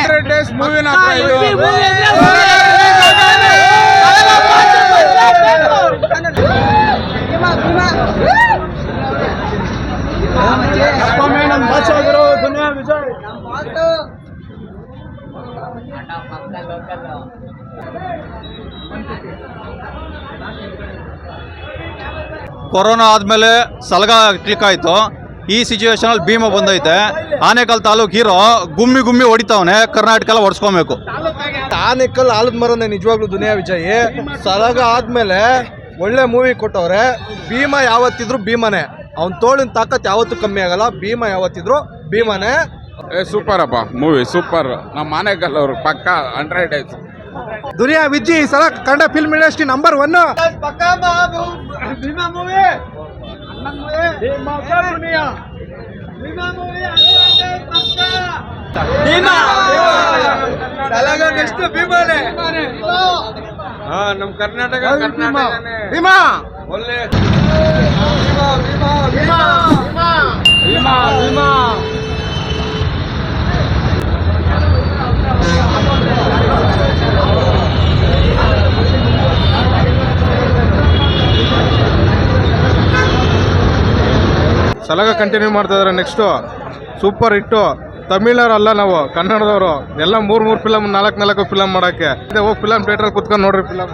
Hundred days ಮೂವಿನ corona ಆದ್ಮೇಲೆ ಸಲಗ click ಆಯಿತು ಈ ಸಿಚುವೇಶನಲ್ಲಿ ಭೀಮ ಬಂದೈತೆ. ಆನೇಕಲ್ ತಾಲೂಕು ಹೀರೋ ಗುಮ್ಮಿ ಗುಮ್ಮಿ ಹೊಡಿತಾವನೆ ಕರ್ನಾಟಕ ಎಲ್ಲ ಹೊಡ್ಸ್ಕೊಬೇಕು ಆನೆಕಲ್ ಆಲದ ಮರನೇ ನಿಜವಾಗ್ಲೂ ದುನಿಯಾ ವಿಜಯ್. ಸಲಗ ಆದ್ಮೇಲೆ ಒಳ್ಳೆ ಮೂವಿ ಕೊಟ್ಟವ್ರೆ. ಭೀಮ ಯಾವತ್ತಿದ್ರು ಭೀಮನೇ. ಅವ್ನ ತೋಳಿನ ತಾಕತ್ ಯಾವತ್ತೂ ಕಮ್ಮಿ ಆಗಲ್ಲ. ಭೀಮ ಯಾವತ್ತಿದ್ರು ಭೀಮನೇ. ಸೂಪರ್ ಅಪ್ಪ ಮೂವಿ ಸೂಪರ್. ನಮ್ಮ ಆನೆಕಲ್ ಅವ್ರು ಪಕ್ಕ ಹಂಡ್ರೆಡ್ ಡೇಸ್ ದುನಿಯಾ ವಿಜಿ ಈ ಸಲ Kannada film industry number one next ಭೀಮಾನೆ. ಹಾ ನಮ್ ಕರ್ನಾಟಕ ಕರ್ನಾಟಕನೇ. ಭೀಮಾ! ಒಳ್ಳೆ ಭೀಮಾ ಭೀಮಾ ಸಲಗ ಕಂಟಿನ್ಯೂ ಮಾಡ್ತಾ ಇದ್ದಾರೆ ನೆಕ್ಸ್ಟು ಸೂಪರ್ ಹಿಟ್ಟು ತಮಿಳವ್ರು ಅಲ್ಲ ನಾವು, ಕನ್ನಡದವರು. ಎಲ್ಲ ಮೂರ್ ಮೂರ್ ಫಿಲಮ್ ನಾಲ್ಕು ನಾಲ್ಕು ಫಿಲಮ್ ಮಾಡಕ್ಕೆ. ಹೋಗಿ ಫಿಲಮ್ ಥಿಯೇಟರ್ ಕುತ್ಕೊಂಡು ನೋಡ್ರಿ ಫಿಲಮ್